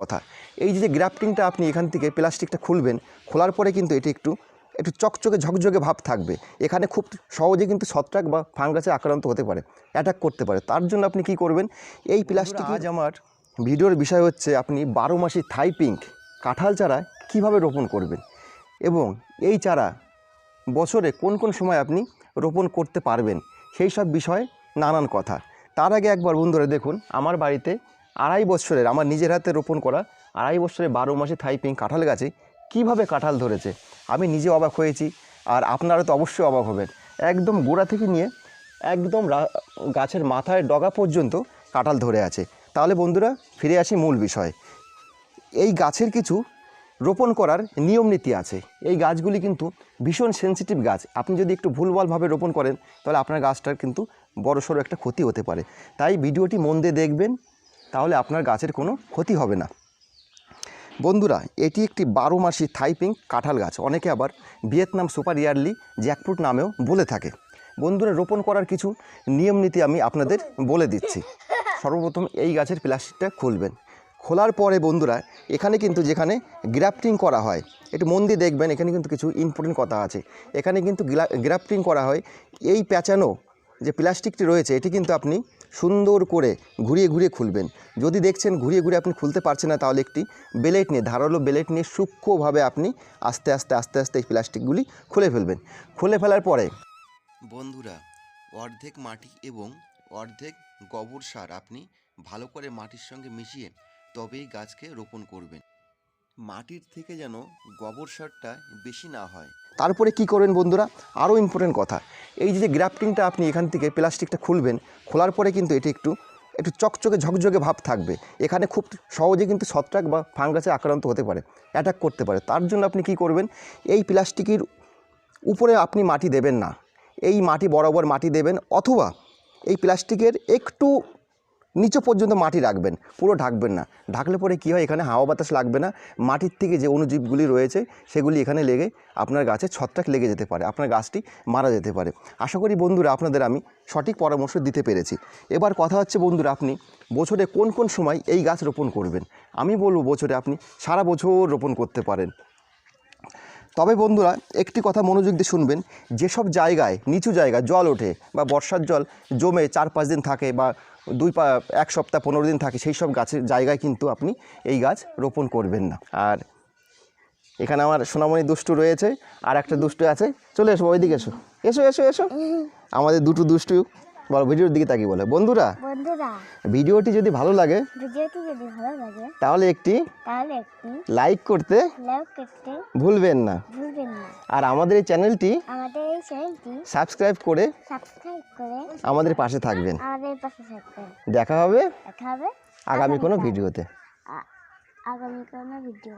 কথা। এই যে গ্রাফটিংটা আপনি এখান থেকে প্লাস্টিকটা খুলবেন খোলার পরে কিন্তু এটি একটু একটু চকচকে ঝকঝকে ভাব থাকবে। এখানে খুব সহজে কিন্তু ছত্রাক বা ফাঙ্গাসে আক্রান্ত হতে পারে অ্যাটাক করতে পারে। তার জন্য আপনি কি করবেন এই প্লাস্টিক আজ আমার ভিডিওর বিষয় হচ্ছে আপনি বারো মাসি থাই পিঙ্ক কাঁঠাল চারা কীভাবে রোপণ করবেন এবং এই চারা বছরে কোন কোন সময় আপনি রোপণ করতে পারবেন সেই সব বিষয়ে নানান কথা। তার আগে একবার বন্ধুরা দেখুন আমার বাড়িতে আড়াই বছরের, আমার নিজের হাতে রোপণ করা আড়াই বছরের বারো মাসে থাইপিং কাঁঠাল গাছে কীভাবে কাঁঠাল ধরেছে? আমি নিজে অবাক হয়েছি আর আপনারা তো অবশ্যই অবাক হবেন। একদম গোড়া থেকে নিয়ে একদম গাছের মাথায় ডগা পর্যন্ত কাঁঠাল ধরে আছে। তাহলে বন্ধুরা, ফিরে আসি মূল বিষয়। এই গাছের কিছু রোপণ করার নিয়ম নীতি আছে। এই গাছগুলি কিন্তু ভীষণ সেনসিটিভ গাছ। আপনি যদি একটু ভুলভালভাবে রোপণ করেন, তাহলে আপনার গাছটার কিন্তু বড়সড় একটা ক্ষতি হতে পারে। তাই ভিডিওটি মন দিয়ে দেখবেন তাহলে আপনার গাছের কোনো ক্ষতি হবে না। বন্ধুরা, এটি একটি বারো মাসি থাইপিং কাঁঠাল গাছ। অনেকে আবার ভিয়েতনাম সুপার ইয়ারলি জ্যাকফ্রুট নামেও বলে থাকে। বন্ধুরা, রোপণ করার কিছু নিয়ম নীতি আমি আপনাদের বলে দিচ্ছি। সর্বপ্রথম এই গাছের প্লাস্টিকটা খুলবেন। খোলার পরে বন্ধুরা, এখানে কিন্তু যেখানে গ্রাফটিং করা হয়, একটু মন দিয়ে দেখবেন, এখানে কিন্তু কিছু ইম্পর্টেন্ট কথা আছে। এখানে কিন্তু গ্রাফটিং করা হয়। এই প্যাঁচানো যে প্লাস্টিকটি রয়েছে, এটি কিন্তু আপনি সুন্দর করে ঘুরিয়ে ঘুরিয়ে খুলবেন। যদি দেখছেন ঘুরিয়ে ঘুরিয়ে আপনি খুলতে পারছেন না তাহলে একটি বেলেট নিয়ে ধারালো বেলেট নিয়ে সূক্ষ্মভাবে আপনি আস্তে আস্তে আস্তে আস্তে এই প্লাস্টিকগুলি খুলে ফেলবেন। খুলে ফেলার পরে বন্ধুরা অর্ধেক মাটি এবং অর্ধেক গোবর সার আপনি ভালো করে মাটির সঙ্গে মিশিয়ে তবেই গাছকে রোপণ করবেন। মাটির থেকে যেন গোবর সারটা বেশি না হয়। তারপরে কি করবেন বন্ধুরা? আরও ইম্পর্টেন্ট কথা এই যে গ্রাফটিংটা আপনি এখান থেকে প্লাস্টিকটা খুলবেন, খোলার পরে কিন্তু এটি একটু একটু চকচকে ঝকঝকে ভাব থাকবে। এখানে খুব সহজে কিন্তু ছত্রাক বা ফাঙ্গাসে আক্রান্ত হতে পারে অ্যাটাক করতে পারে। তার জন্য আপনি কি করবেন, এই প্লাস্টিকের উপরে আপনি মাটি দেবেন না। এই মাটি বরাবর মাটি দেবেন অথবা এই প্লাস্টিকের একটু নিচু পর্যন্ত মাটি রাখবেন, পুরো ঢাকবেন না। ঢাকলে পরে কী হয়, এখানে হাওয়া বাতাস লাগবে না। মাটির থেকে যে অণুজীবগুলি রয়েছে, সেগুলি এখানে লেগে আপনার গাছে ছত্রাক লেগে যেতে পারে, আপনার গাছটি মারা যেতে পারে। আশা করি বন্ধুরা, আপনাদের আমি সঠিক পরামর্শ দিতে পেরেছি। এবার কথা হচ্ছে, বন্ধুরা, আপনি বছরে কোন কোন সময় এই গাছ রোপণ করবেন? আমি বলব, বছরে আপনি সারা বছর রোপণ করতে পারেন। তবে বন্ধুরা একটি কথা মনোযোগ দিয়ে শুনবেন যেসব জায়গায় নিচু জায়গায় জল ওঠে বা বর্ষার জল জমে চার পাঁচ দিন থাকে বা দুই পা এক সপ্তাহ পনেরো দিন থাকে সেই সব গাছের জায়গায় কিন্তু আপনি এই গাছ রোপণ করবেন না। আর এখানে আমার সোনামণি দুষ্টু রয়েছে আর একটা দুষ্টু আছে চলে এসো ওইদিকে এসো। এসো এসো এসো। আমাদের দুটো দুষ্টু বলো ভিডিওর দিকে তাকিয়ে বলে। বন্ধুরা বন্ধুরা ভিডিওটি যদি ভালো লাগে ভিডিওটি যদি ভালো লাগে তাহলে একটি তাহলে একটি লাইক করতে লাইক করতে ভুলবেন না। ভুলবেন না। আর আমাদের এই চ্যানেলটি আমাদের এই চ্যানেলটি সাবস্ক্রাইব করে সাবস্ক্রাইব করে আমাদের পাশে থাকবেন। আমাদের পাশে থাকবেন। দেখা হবে দেখা হবে আগামী কোনো ভিডিওতে। আগামী কোনো ভিডিও